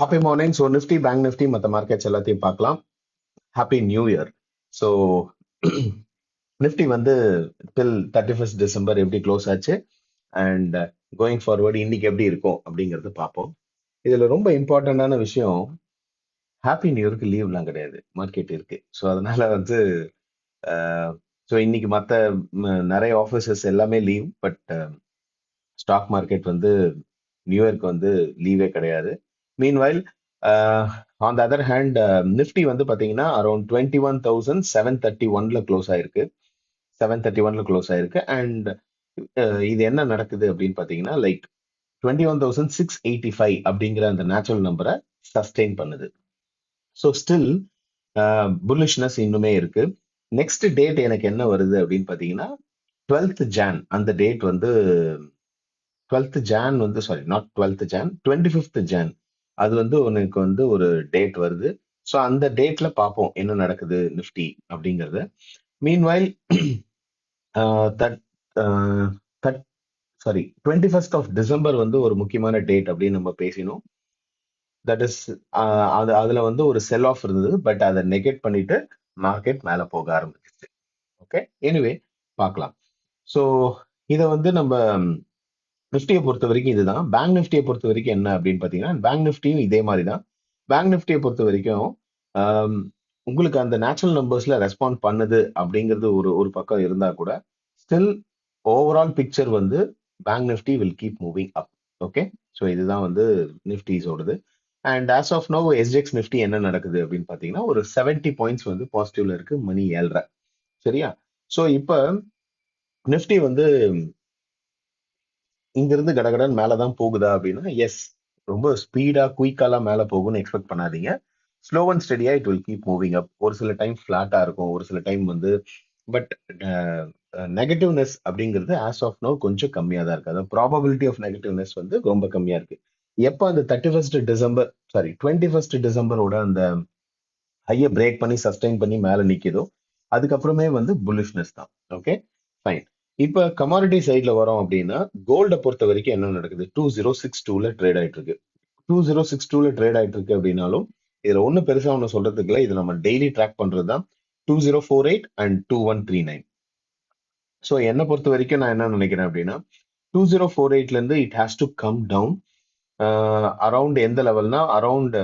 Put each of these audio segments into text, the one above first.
Happy morning so Nifty Bank Nifty மற்ற markets எல்லாத்தையும் பார்க்கலாம். Happy new year so Nifty வந்து டில் தேர்ட்டி ஃபர்ஸ்ட் டிசம்பர் எப்படி close ஆச்சு? அண்ட் கோயிங் ஃபார்வர்டு இன்னைக்கு எப்படி இருக்கும் அப்படிங்கிறது பார்ப்போம். இதில் ரொம்ப இம்பார்ட்டண்டான விஷயம் ஹாப்பி நியூ இயருக்கு லீவ்லாம் கிடையாது. மார்க்கெட் இருக்கு. ஸோ அதனால வந்து uh, ஸோ இன்னைக்கு மற்ற நிறைய ஆஃபீஸஸ் எல்லாமே லீவ் பட் ஸ்டாக் மார்க்கெட் வந்து நியூ இயர்க்கு வந்து லீவே கிடையாது. Meanwhile on the other hand Nifty வந்து பார்த்தீங்கன்னா around twenty one thousand seven thirty ஒன்ல க்ளோஸ் ஆயிருக்கு. செவன் தேர்ட்டி ஒன்ல க்ளோஸ் ஆயிருக்கு. அண்ட் uh, இது என்ன நடக்குது அப்படின்னு பார்த்தீங்கன்னா like twenty one thousand six eighty five அப்படிங்கிற அந்த நேச்சுரல் நம்பரை சஸ்டெயின் பண்ணுது. ஸோ ஸ்டில் புல்லிஷ்னஸ் இன்னுமே இருக்கு. நெக்ஸ்ட் டேட் எனக்கு என்ன வருது அப்படின்னு பார்த்தீங்கன்னா டுவெல்த் ஜான் அந்த டேட் வந்து டுவெல்த் ஜான் வந்து sorry not twelfth Jan twenty fifth Jan அது வந்து உனக்கு வந்து ஒரு டேட் வருது. ஸோ அந்த டேட்ல பார்ப்போம் என்ன நடக்குது நிஃப்டி அப்படிங்கிறத. Meanwhile that that sorry twenty first of December வந்து ஒரு முக்கியமான டேட் அப்படின்னு நம்ம பேசினோம். தட் இஸ் அது அதுல வந்து ஒரு செல் ஆஃப் இருந்தது. பட் அதை நெகெட் பண்ணிட்டு மார்க்கெட் மேலே போக ஆரம்பிச்சிச்சு. ஓகே எனிவே பார்க்கலாம் ஸோ இதை வந்து நம்ம நிஃப்டியை பொறுத்த வரைக்கும் இதுதான். பேங்க் நிஃப்டியை பொறுத்த வரைக்கும் என்ன அப்படின்னு பார்த்தீங்கன்னா பேங்க் நிஃப்டியும் இதே மாதிரி தான் பேங்க் நிஃப்டியை பொறுத்த வரைக்கும் உங்களுக்கு அந்த நேச்சுரல் நம்பர்ஸில் ரெஸ்பாண்ட் பண்ணுது அப்படிங்கிறது ஒரு ஒரு பக்கம் இருந்தால் கூட ஸ்டில் ஓவரால் பிக்சர் வந்து Bank Nifty will keep moving up okay so இதுதான் வந்து நிஃப்டிஸோடது and as of now SGX Nifty என்ன நடக்குது அப்படின்னு பார்த்தீங்கன்னா ஒரு செவன்டி பாயிண்ட்ஸ் வந்து பாசிட்டிவ்ல இருக்கு மணி ஏழ்ற சரியா? ஸோ இப்போ நிஃப்டி வந்து இங்கிருந்து கடகடன் மேலதான் போகுதா அப்படின்னா எஸ் ரொம்ப ஸ்பீடா குயிக்காலாம் மேல போகும்னு எக்ஸ்பெக்ட் பண்ணாதீங்க. Slow and ஸ்டடியா it will keep moving up ஒரு சில டைம் ஃபிளாட்டா இருக்கும் ஒரு சில டைம் வந்து பட் நெகட்டிவ்னஸ் அப்படிங்கிறது ஆஸ் ஆஃப் நோ கொஞ்சம் கம்மியாக தான் இருக்குது அதாவது ப்ராபபிலிட்டி ஆஃப் நெகட்டிவ்னஸ் வந்து ரொம்ப கம்மியாக இருக்கு. எப்போ அந்த thirty first December sorry twenty first டிசம்பரோட அந்த ஹையை பிரேக் பண்ணி சஸ்டைன் பண்ணி மேலே நிற்கிதோ அதுக்கப்புறமே வந்து புல்லிஷ்னஸ் தான். ஓகே ஃபைன் இப்ப கமாடிட்டி சைட்ல வரோம் அப்படின்னா கோல்டை பொறுத்த வரைக்கும் என்ன நடக்குது? டூ ஜீரோ சிக்ஸ் டூல ட்ரேட் ஆயிட்டு இருக்கு டூ ஜீரோ சிக்ஸ் டூல ட்ரேட் ஆயிட்டு இருக்கு அப்படின்னாலும் இதுல ஒண்ணு பெருசா ஒண்ணு சொல்றதுக்கு இல்லை. இது நம்ம டெய்லி ட்ராக் பண்ணுறது தான் two zero four eight and two one three nine so என்னை பொறுத்த வரைக்கும் நான் என்ன நினைக்கிறேன் அப்படின்னா டூ ஜீரோ ஃபோர் எயிட்ல இருந்து it has to come down around எந்த லெவல்னா around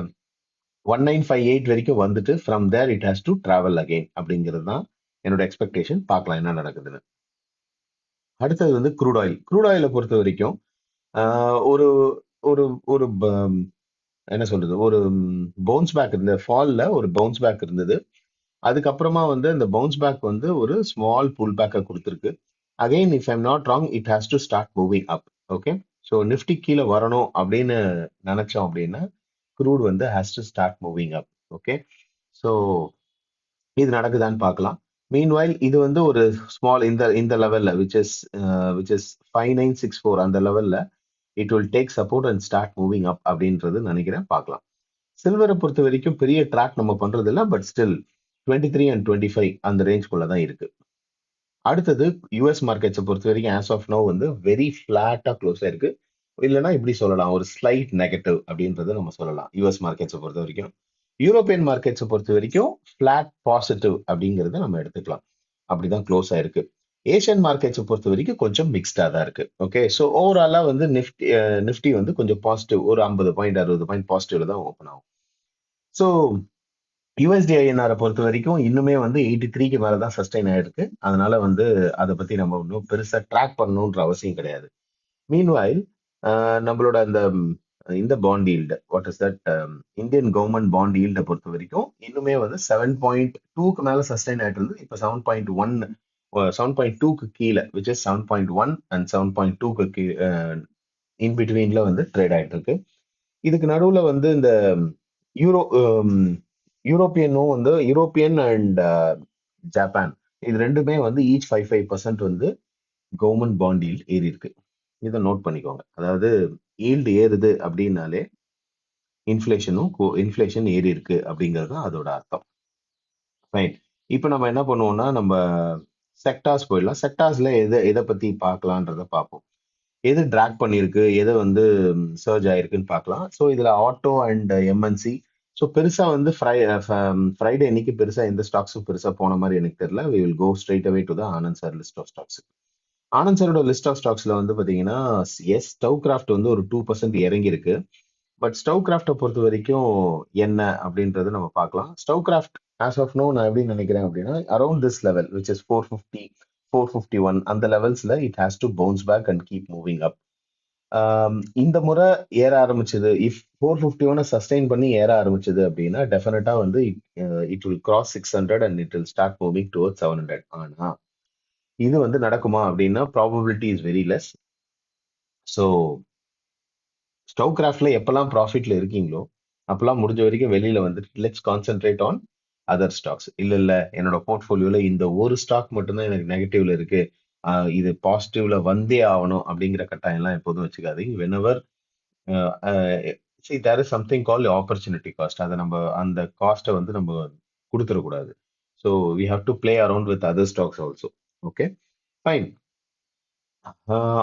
one nine five eight வரைக்கும் வந்துட்டு from there it has to travel again அப்படிங்கிறது தான் என்னோட எக்ஸ்பெக்டேஷன் பார்க்கலாம் என்ன நடக்குதுன்னு. அடுத்தது வந்து க்ரூட் ஆயில் க்ரூட் ஆயிலை பொறுத்த வரைக்கும் ஒரு ஒரு ஒரு என்ன சொல்றது ஒரு பவுன்ஸ் பேக் இருந்த ஃபால்ல ஒரு பவுன்ஸ் பேக் இருந்தது. அதுக்கப்புறமா வந்து அந்த பவுன்ஸ் பேக் வந்து ஒரு ஸ்மால் புல் பேக்கை கொடுத்துருக்கு. Again if I'm not wrong it has to start moving up okay so Nifty கீழே வரணும் அப்படின்னு நினைச்சோம் அப்படின்னா க்ரூட் வந்து has to start moving up okay so இது நடக்குதான்னு பார்க்கலாம். மீன்வைல் இது வந்து ஒரு ஸ்மால் இந்த இந்த லெவல்ல which is which is five nine six four அந்த லெவல்ல it will take support and start moving up அப்படின்றது நினைக்கிறேன். பார்க்கலாம். சில்வரை பொறுத்த வரைக்கும் பெரிய ட்ராக் நம்ம பண்றது இல்லை but still twenty three and twenty five அந்த ரேஞ்ச்குள்ள தான் இருக்கு. அடுத்தது யூஎஸ் மார்க்கெட்ஸை பொறுத்த வரைக்கும் ஆஸ் ஆஃப் நோ வந்து வெரி ஃபிளாட்டா க்ளோஸ் ஆயிருக்கு இல்லைன்னா இப்படி சொல்லலாம் ஒரு ஸ்லைட் நெகட்டிவ் அப்படின்றது நம்ம சொல்லலாம். யூஎஸ் மார்க்கெட்ஸை பொறுத்த வரைக்கும். யூரோப்பியன் மார்க்கெட்ஸை பொறுத்த வரைக்கும் ஃபிளாட் பாசிட்டிவ் அப்படிங்கிறத நம்ம எடுத்துக்கலாம். அப்படிதான் க்ளோஸ் ஆயிருக்கு. ஏஷியன் மார்க்கெட்ஸை பொறுத்த வரைக்கும் கொஞ்சம் மிக்ஸ்டா தான் இருக்கு. ஓகே ஸோ ஓவராலா வந்து நிஃப்டி நிஃப்டி வந்து கொஞ்சம் பாசிட்டிவ் ஒரு ஐம்பது பாயிண்ட் அறுபது பாயிண்ட் பாசிட்டிவ்ல தான் ஓப்பன் ஆகும். ஸோ யூஎஸ்டிஐஎன்ஆரை பொறுத்த வரைக்கும் இன்னுமே வந்து எயிட்டி த்ரீக்கு மேலே தான் சஸ்டைன் ஆயிருக்கு. அதனால வந்து அதை பத்தி நம்ம ஒன்றும் பெருசா ட்ராக் பண்ணணுன்ற அவசியம் கிடையாது. மீன்வாயில் நம்மளோட அந்த இந்த bond yield what is that Indian government bond ஈல்டை பொறுத்த வரைக்கும் இன்னுமே வந்து செவன் பாயிண்ட் டூக்கு மேலே சஸ்டைன் ஆகிட்டு இருந்து இப்போ seven point one seven point டூக்கு கீழே which is seven point one and seven point டூக்கு கீ இன் பிட்வீன்ல வந்து ட்ரேட் ஆகிட்டு இருக்கு. இதுக்கு நடுவில் வந்து இந்த யூரோ யூரோப்பியனும் um, வந்து யூரோப்பியன் அண்ட் ஜப்பான் இது ரெண்டுமே வந்து ஈச் ஃபைவ் ஃபைவ் பர்சன்ட் வந்து கவர்மெண்ட் பாண்ட் ஈல்ட் ஏறி இருக்கு. இதை நோட் பண்ணிக்கோங்க. அதாவது ஈல்டு ஏறுது அப்படின்னாலே இன்ஃப்ளேஷனும் இன்ஃப்ளேஷன் ஏறி இருக்கு அப்படிங்கிறது தான் அதோட அர்த்தம். ரைட் இப்போ நம்ம என்ன பண்ணுவோம்னா நம்ம செக்டார்ஸ் போயிடலாம். செக்டார்ஸ்ல எதை எதை பத்தி பார்க்கலான்றத பார்ப்போம். எது ட்ராக் பண்ணியிருக்கு எது வந்து சர்ஜ் ஆயிருக்குன்னு பார்க்கலாம். ஸோ இதுல ஆட்டோ அண்ட் எம்என்சி ஸோ பெருசா வந்து ஃப்ரை ஃப்ரைடே இன்னைக்கு பெருசா எந்த ஸ்டாக்ஸும் பெருசா போன மாதிரி எனக்கு தெரியல. We will go straight away to the Anand sir list of stocks Anand சாரோட லிஸ்ட் ஆஃப் ஸ்டாக்ஸ்ல வந்து பாத்தீங்கன்னா எஸ் ஸ்டவ் கிராஃப்ட் வந்து ஒரு டூ பர்சன்ட் இறங்கி இருக்கு பட் ஸ்டவ் கிராஃப்டை பொறுத்த வரைக்கும் என்ன அப்படின்றத நம்ம பார்க்கலாம். Stove Kraft as of now நான் எப்படி நினைக்கிறேன் அப்படின்னா around this level which is four fifty four fifty one அந்த லெவல்ஸ்ல it has to bounce back and keep moving up இந்த முறை ஏற ஆரம்பிச்சது இஃப் ஃபோர் ஃபிஃப்டி ஒன்னை சஸ்டெயின் பண்ணி ஏற ஆரம்பிச்சது அப்படின்னா டெஃபினட்டா வந்து it will cross six hundred and it will start moving toward seven hundred ஆனால் இது வந்து நடக்குமா அப்படின்னா probability is very less so Stove கிராஃப்ட்ல எப்பெல்லாம் ப்ராஃபிட்ல இருக்கீங்களோ அப்பெல்லாம் முடிஞ்ச வரைக்கும் வெளியில வந்துட்டு let's concentrate on other stocks இல்ல இல்ல என்னோட போர்ட்ஃபோலியோல இந்த ஒரு ஸ்டாக் மட்டும்தான் எனக்கு நெகட்டிவ்ல இருக்கு. இது பாசிட்டிவ்ல வந்தே ஆகணும் அப்படிங்கிற கட்டாயம்லாம் எப்போதும் வச்சுக்காதீங்க. Whenever see there is something call opportunity cost அதை நம்ம அந்த காஸ்ட்டை வந்து நம்ம கொடுத்துடக்கூடாது. So we have to play around with other stocks also okay fine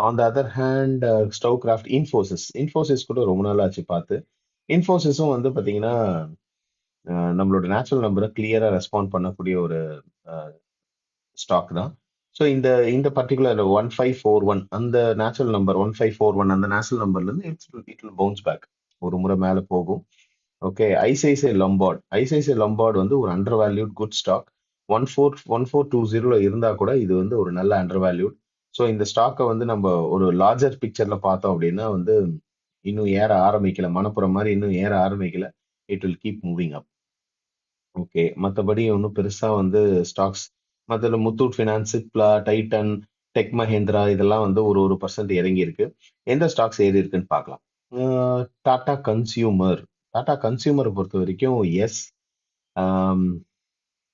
on the other hand Stove Kraft Infosys Infosys கூட ரொம்ப நாள் ஆச்சு பார்த்து. இன்ஃபோசிஸும் வந்து பார்த்தீங்கன்னா அஹ், uh, நம்மளோட நேச்சுரல் நம்பரை கிளியரா ரெஸ்பாண்ட் பண்ணக்கூடிய ஒரு uh, ஸ்டாக் தான். ஸோ இந்த இந்த particular one five four one அந்த natural number one five four one அந்த நேச்சுரல் நம்பர்லேருந்து it's it will bounce back ஒரு முறை மேலே போகும். Okay ICICI Lombard ICICI Lombard வந்து ஒரு undervalued good stock one four one four two ஜீரோல இருந்தா கூட இது வந்து ஒரு நல்ல அண்டர் வேல்யூட் ஸோ இந்த ஸ்டாக்கை வந்து நம்ம ஒரு லார்ஜர் பிக்சர்ல பார்த்தோம் அப்படின்னா வந்து இன்னும் ஏற ஆரம்பிக்கல. மணப்புறம் மாதிரி இன்னும் ஏற ஆரம்பிக்கல. It will keep moving up okay மற்றபடி ஒன்றும் பெருசாக வந்து ஸ்டாக்ஸ் மற்ற Muthoot finance Cipla Titan Tech Mahindra இதெல்லாம் வந்து ஒரு ஒரு பர்சன்ட் இறங்கி இருக்கு எந்த ஸ்டாக்ஸ் ஏறி இருக்குன்னு பார்க்கலாம். டாடா கன்சியூமர் டாடா கன்சியூமரை பொறுத்த வரைக்கும் எஸ்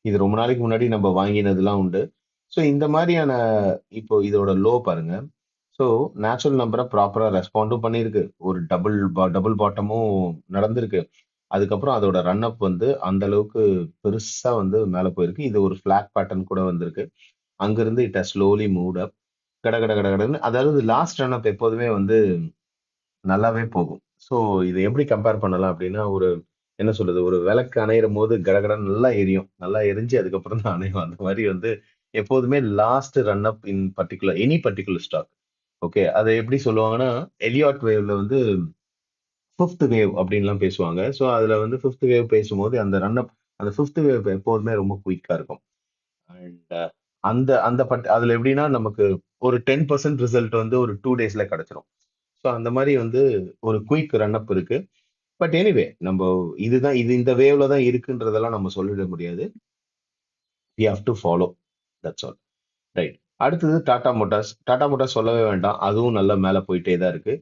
இது ரொம்ப நாளைக்கு முன்னாடி நம்ம வாங்கினதுலாம் உண்டு. ஸோ இந்த மாதிரியான இப்போ இதோட லோ பாருங்க. ஸோ நேச்சுரல் நம்பரை ப்ராப்பராக ரெஸ்பாண்டும் பண்ணியிருக்கு. ஒரு டபுள் டபுள் பாட்டமும் நடந்திருக்கு. அதுக்கப்புறம் அதோட ரன் அப் வந்து அந்த அளவுக்கு பெருசாக வந்து மேலே போயிருக்கு. இது ஒரு ஃபிளாக் பேட்டர்ன் கூட வந்திருக்கு. அங்கிருந்து இட் ஸ்லோலி மூட் அப் கட கட கட கடன்னு. அதாவது லாஸ்ட் ரன் அப் எப்போதுமே வந்து நல்லாவே போகும். ஸோ இதை எப்படி கம்பேர் பண்ணலாம் அப்படின்னா ஒரு என்ன சொல்றது? ஒரு விளக்கு அணையிற போது கடகடன் நல்லா எரியும். நல்லா எரிஞ்சு அதுக்கப்புறம் தான் அணையும். அந்த மாதிரி வந்து எப்போதுமே last run up in particular any particular stock okay அதை எப்படி சொல்லுவாங்கன்னா எலியாட் வேவ்ல வந்து ஃபிஃப்த் வேவ் அப்படின்லாம் பேசுவாங்க. ஸோ அதுல வந்து ஃபிஃப்த் வேவ் பேசும்போது அந்த ரன் அப் அந்த ஃபிஃப்த் வேவ் எப்போதுமே ரொம்ப குயிக்கா இருக்கும். அண்ட் uh, அந்த அந்த பட் அதுல எப்படின்னா நமக்கு ஒரு டென் பர்சன்ட் ரிசல்ட் வந்து ஒரு டூ டேஸ்ல கிடைச்சிரும். ஸோ அந்த மாதிரி வந்து ஒரு குயிக் ரன் அப் இருக்கு. பட் எனிவே நம்ம இதுதான் இது இந்த வேவ்ல தான் இருக்குன்றதெல்லாம் நம்ம சொல்லிட முடியாது. We have to follow that's all right அடுத்தது டாடா மோட்டார்ஸ் டாடா மோட்டார்ஸ் சொல்லவே வேண்டாம். அதுவும் நல்லா மேலே போயிட்டே தான் இருக்கு.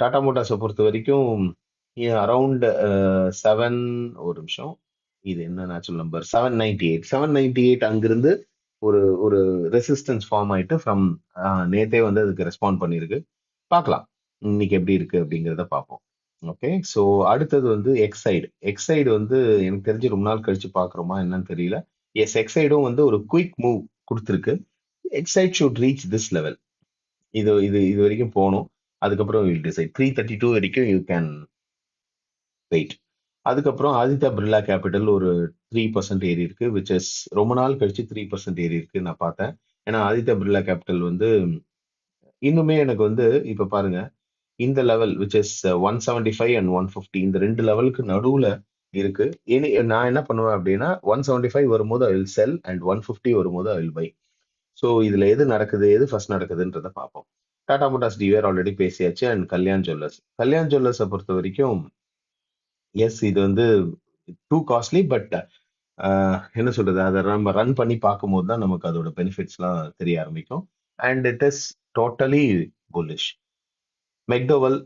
டாடா மோட்டார்ஸை பொறுத்த வரைக்கும் அரவுண்ட் செவன் ஒரு நிமிஷம். இது என்ன natural number seven ninety eight seven ninety eight அங்கிருந்து ஒரு ஒரு ரெசிஸ்டன்ஸ் ஃபார்ம் ஆயிட்டு ஃப்ரம் நேத்தே வந்து அதுக்கு ரெஸ்பாண்ட் பண்ணியிருக்கு பார்க்கலாம். இன்னைக்கு எப்படி இருக்கு அப்படிங்கிறத பார்ப்போம். ஓகே ஸோ அடுத்தது வந்து எக்ஸைடு எக்ஸைடு வந்து எனக்கு தெரிஞ்சு ரொம்ப நாள் கழிச்சு பார்க்குறோமா என்னன்னு தெரியல. எஸ் எக்ஸைடும் வந்து ஒரு குயிக் மூவ் கொடுத்துருக்கு. Exide should reach this level இது இது இது வரைக்கும் போகணும். அதுக்கப்புறம் will decide three thirty two வரைக்கும் யூ கேன் வெயிட் அதுக்கப்புறம் ஆதித்யா பிர்லா கேபிட்டல் ஒரு த்ரீ பர்சன்ட் ஏறி இருக்கு விச் இஸ் ரொம்ப நாள் கழிச்சு த்ரீ பர்சன்ட் ஏறி இருக்கு நான் பார்த்தேன். ஏன்னா ஆதித்யா பிர்லா கேபிட்டல் வந்து இன்னுமே எனக்கு வந்து இப்போ பாருங்க இந்த level which is one seventy five and one fifty இந்த ரெண்டு லெவலுக்கு நடுவுல இருக்கு. இனி நான் என்ன பண்ணுவேன் அப்படின்னா ஒன் செவன்டி ஃபைவ் வரும்போது I will sell and one fifty வரும்போது ஐ வில் பை ஸோ இதுல எது நடக்குது எது ஃபர்ஸ்ட் நடக்குதுன்றத பார்ப்போம். டாடா மோட்டார்ஸ் டிவேர் ஆல்ரெடி பேசியாச்சு அண்ட் கல்யாண் ஜுவல்லர்ஸ் கல்யாண் ஜுவல்லர்ஸை பொறுத்த வரைக்கும் எஸ் இது வந்து டூ காஸ்ட்லி பட் என்ன சொல்றது அதை நம்ம ரன் பண்ணி பார்க்கும்போது தான் நமக்கு அதோட பெனிஃபிட்ஸ்லாம் தெரிய ஆரம்பிக்கும். And it is totally bullish McDowell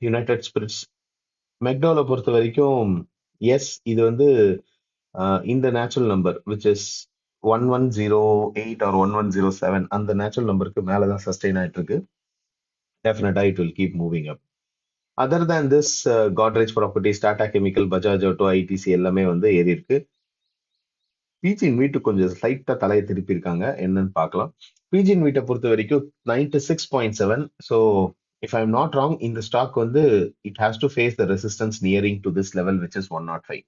united spirits மெக்டோவலை பொறுத்த வரைக்கும் எஸ் இது வந்து இந்த natural number which is one one zero eight or one one zero seven அந்த நேச்சுரல் நம்பருக்கு மேலே தான் சஸ்டெயின் ஆகிட்டு இருக்கு டெஃபினட்டாக it will keep moving up other than this Godrej properties Tata chemical Bajaj auto ITC எல்லாமே வந்து ஏறி இருக்கு பிஜின் வீட்டு கொஞ்சம் ஸ்லைட்டாக தலையை திருப்பியிருக்காங்க என்னன்னு பார்க்கலாம். பிஜின் வீட்டை பொறுத்த வரைக்கும் ninety six point seven so if I am not wrong இந்த ஸ்டாக் வந்து it has to face the resistance nearing to this level which is one nought five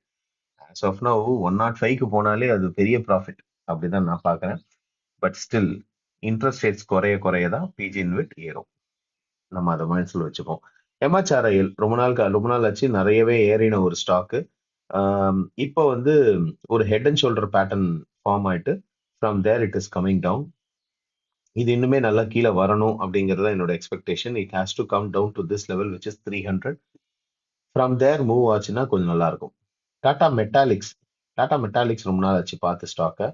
as of now one nought ஃபைவ்க்கு போனாலே அது பெரிய profit அப்படிதான் நான் பார்க்குறேன். But still interest rates குறைய குறைய தான் பிஜி இன்வெட் ஏறும். நம்ம அதை மனசில் வச்சுப்போம். எம்ஹெச்ஆர்ஐஎல் ரொம்ப நாள் க- ரொம்ப நாள் ஆச்சு. நிறையவே ஏறின ஒரு ஸ்டாக்கு இப்போ வந்து ஒரு head and shoulder pattern form ஆயிட்டு from there it is coming down இது இன்னுமே நல்லா கீழே வரணும் அப்படிங்கிறது என்னோட expectation it has to come down to this level which is three hundred from there move ஆச்சுன்னா கொஞ்சம் நல்லா இருக்கும். டாடா மெட்டாலிக்ஸ் டாடா மெட்டாலிக்ஸ் ரொம்ப நாள் ஆச்சு பார்த்து ஸ்டாக்கை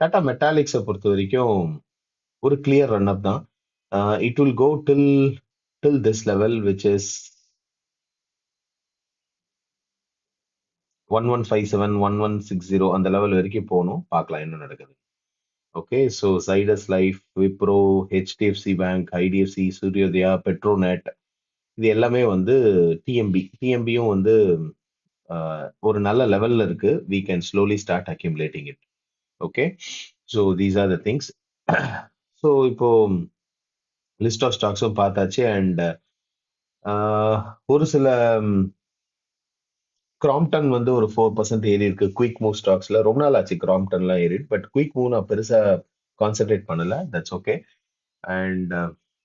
டாடா மெட்டாலிக்ஸை பொறுத்த வரைக்கும் ஒரு கிளியர் ரன் அப் தான் it will go till till this level which is one one five seven one one six zero அந்த லெவல் வரைக்கும் போகணும். பார்க்கலாம் என்ன நடக்குது. Okay so Zydus life Wipro HDFC bank IDFC Suryoday Petronet இது எல்லாமே வந்து டிஎம்பி டிஎம்பியும் வந்து ஒரு நல்ல லெவல்ல இருக்கு. We can slowly start accumulating it okay so these are the things so இப்போ லிஸ்ட் ஆஃப் ஸ்டாக்ஸும் பார்த்தாச்சு அண்ட் ஒரு சில கிராம்டன் வந்து ஒரு ஃபோர் பர்சன்ட் ஏறி இருக்கு. குயிக் மூவ் ஸ்டாக்ஸ்ல ரொம்ப நாள் ஆச்சு கிராம்டன்லாம் ஏறி பட் குயிக் மூவ் நான் பெருசா கான்சென்ட்ரேட் பண்ணல. That's okay and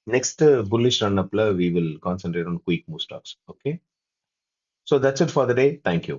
next bullish run அப்ல we will concentrate on quick move stocks okay so that's it for the day thank you